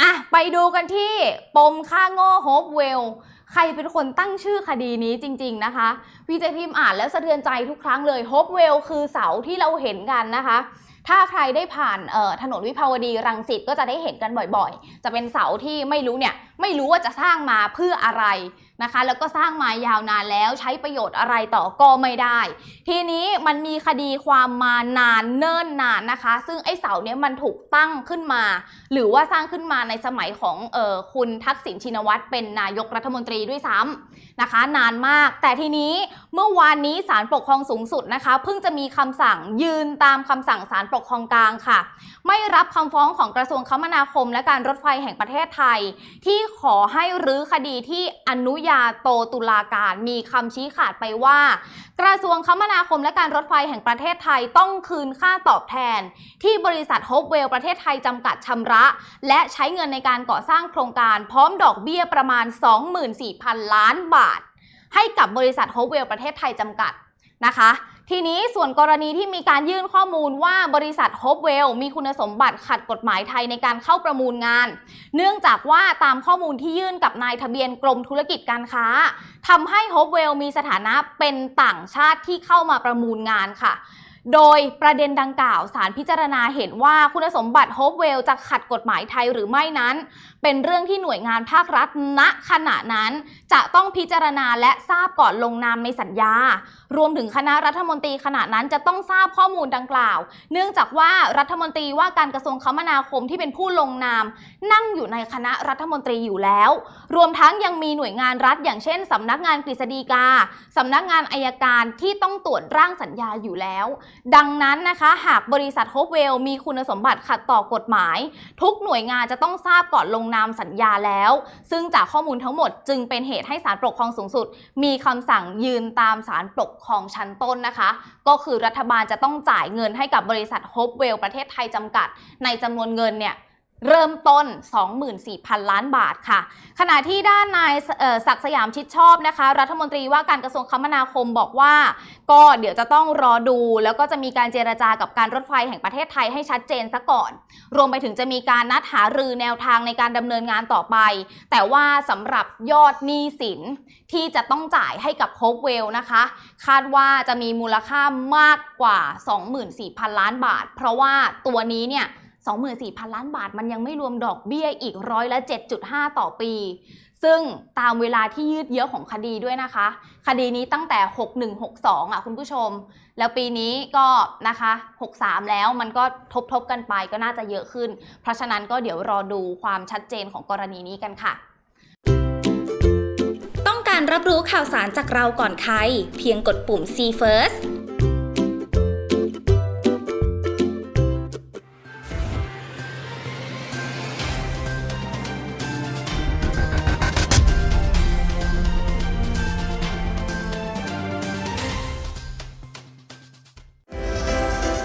อะไปดูกันที่ปมฆ่าโง่โฮปเวลใครเป็นคนตั้งชื่อคดีนี้จริง ๆ นะคะ พี่เจพิมพ์อ่านแล้วสะเทือนใจทุกครั้งเลยโฮปเวลคือเสาที่เราเห็นกันนะคะ ถ้าใครได้ผ่านถนนวิภาวดีรังสิตก็จะได้เห็นกันบ่อยๆ จะเป็นเสาที่ไม่รู้เนี่ย ไม่รู้ว่าจะสร้างมาเพื่ออะไร นะคะ แล้วก็สร้างมายาวนานแล้วใช้ประโยชน์อะไรต่อก็ไม่ได้ ทีนี้มันมีคดีความมานานเนิ่นนานนะคะ ซึ่งไอ้เสาเนี้ยมันถูกตั้งขึ้นมา หรือว่าสร้างขึ้นมาในสมัยของเออคุณทักษิณชินวัตรเป็นนายกรัฐมนตรีด้วยซ้ำนะคะ นานมาก แต่ทีนี้เมื่อวานนี้ศาลปกครองสูงสุดนะคะ เพิ่งจะมีคำสั่งยืนตามคำสั่งศาลปกครองกลางค่ะ ไม่รับคำฟ้องของกระทรวงคมนาคม และการรถไฟแห่งประเทศไทย ที่ขอให้รื้อคดีที่อนุญาโตตุลาการมีคำชี้ขาดไปว่า กระทรวงคมนาคมและการรถไฟแห่งประเทศไทยต้องคืนค่าตอบแทน ที่บริษัทโฮปเวลประเทศไทยจำกัดชำระ และใช้เงินในการก่อสร้างโครงการพร้อมดอกเบี้ยประมาณ 24,000 ล้านบาท ให้กับบริษัทโฮปเวลประเทศไทยจำกัดนะคะ ทีนี้ส่วนกรณีที่มีการยื่นข้อมูลว่าบริษัทโฮปเวลมีคุณสมบัติขัดกฎหมายไทยในการเข้าประมูลงาน เนื่องจากว่าตามข้อมูลที่ยื่นกับนายทะเบียนกรมธุรกิจการค้าทำให้โฮปเวลมีสถานะเป็นต่างชาติที่เข้ามาประมูลงานค่ะโดยประเด็นดังกล่าวสารพิจารณาเห็นว่าคุณสมบัติโฮปเวลจะขัดกฎหมายไทยหรือไม่นั้น เป็นเรื่องที่หน่วยงานภาครัฐณขณะนั้น จะต้องพิจารณาและทราบก่อนลงนามในสัญญา รวมถึงคณะรัฐมนตรีขณะนั้นจะต้องทราบข้อมูลดังกล่าว เนื่องจากว่ารัฐมนตรีว่าการกระทรวงคมนาคมที่เป็นผู้ลงนาม นั่งอยู่ในคณะรัฐมนตรีอยู่แล้ว รวมทั้งยังมีหน่วยงานรัฐ อย่างเช่นสำนักงานกฤษฎีกาสำนักงานอายการที่ต้องตรวจร่างสัญญาอยู่แล้ว ดังนั้นนะคะ หากบริษัทโฮปเวลมีคุณสมบัติขัดต่อกฎหมาย ทุกหน่วยงานจะต้องทราบก่อนลงนามสัญญาแล้ว ซึ่งจากข้อมูลทั้งหมดจึงเป็นเหตุให้ศาลปกครองสูงสุด มีคำสั่งยืนตามศาลปกครองชั้นต้นนะคะ ก็คือรัฐบาลจะต้องจ่ายเงินให้กับบริษัทโฮปเวลประเทศไทยจำกัด ในจำนวนเงินเนี่ย เริ่มต้น 24,000 ล้านบาทค่ะ ขณะที่ด้านนายศักสยามชิดชอบนะคะ รัฐมนตรีว่าการกระทรวงคมนาคมบอกว่า ก็เดี๋ยวจะต้องรอดู แล้วก็จะมีการเจรจากับการรถไฟแห่งประเทศไทยให้ชัดเจนซะก่อน รวมไปถึงจะมีการนัดหารือแนวทางในการดำเนินงานต่อไป แต่ว่าสำหรับยอดหนี้สินที่จะต้องจ่ายให้กับโฮปเวลนะคะ คาดว่าจะมีมูลค่ามากกว่า 24,000 ล้านบาท เพราะว่าตัวนี้เนี่ย 24,000 ล้านบาท มันยังไม่รวมดอกเบี้ยอีกร้อยละ 7.5 ต่อปี ซึ่งตามเวลาที่ยืดเยื้อของคดีด้วยนะคะ คดีนี้ตั้งแต่ 6162 อะคุณผู้ชม แล้วปีนี้ก็นะคะ 63 แล้วมันก็ทบทบๆกันไปก็น่าจะเยอะขึ้น เพราะฉะนั้นก็เดี๋ยวรอดูความชัดเจนของกรณีนี้กันค่ะต้องการรับรู้ข่าวสารจากเราก่อนใคร เพียงกดปุ่ม See First